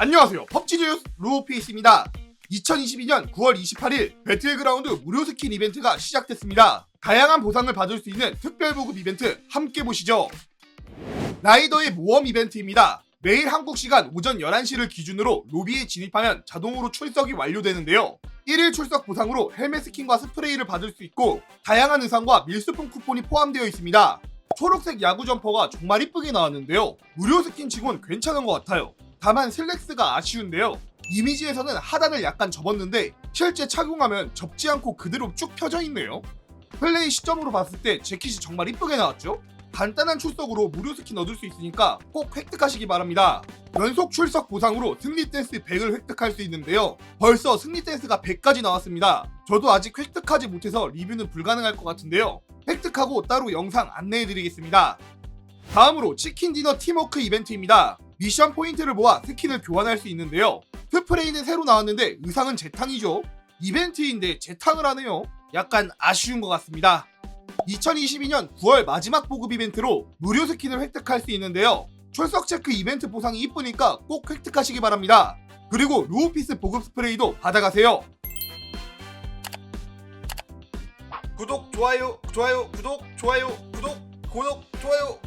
안녕하세요. 펍지 뉴스 루오피스입니다. 2022년 9월 28일 배틀그라운드 무료 스킨 이벤트가 시작됐습니다. 다양한 보상을 받을 수 있는 특별 보급 이벤트 함께 보시죠. 라이더의 모험 이벤트입니다. 매일 한국 시간 오전 11시를 기준으로 로비에 진입하면 자동으로 출석이 완료되는데요. 1일 출석 보상으로 헬멧 스킨과 스프레이를 받을 수 있고 다양한 의상과 밀수품 쿠폰이 포함되어 있습니다. 초록색 야구 점퍼가 정말 이쁘게 나왔는데요. 무료 스킨 치곤 괜찮은 것 같아요. 다만 슬랙스가 아쉬운데요. 이미지에서는 하단을 약간 접었는데 실제 착용하면 접지 않고 그대로 쭉 펴져 있네요. 플레이 시점으로 봤을 때 재킷이 정말 이쁘게 나왔죠? 간단한 출석으로 무료 스킨 얻을 수 있으니까 꼭 획득하시기 바랍니다. 연속 출석 보상으로 승리 댄스 100을 획득할 수 있는데요. 벌써 승리 댄스가 100까지 나왔습니다. 저도 아직 획득하지 못해서 리뷰는 불가능할 것 같은데요. 획득하고 따로 영상 안내해드리겠습니다. 다음으로 치킨 디너 팀워크 이벤트입니다. 미션 포인트를 모아 스킨을 교환할 수 있는데요. 스프레이는 새로 나왔는데 의상은 재탕이죠. 이벤트인데 재탕을 하네요. 약간 아쉬운 것 같습니다. 2022년 9월 마지막 보급 이벤트로 무료 스킨을 획득할 수 있는데요. 출석 체크 이벤트 보상이 이쁘니까 꼭 획득하시기 바랍니다. 그리고 루오피스 보급 스프레이도 받아가세요. 구독, 좋아요, 좋아요, 구독, 좋아요, 구독, 구독, 좋아요,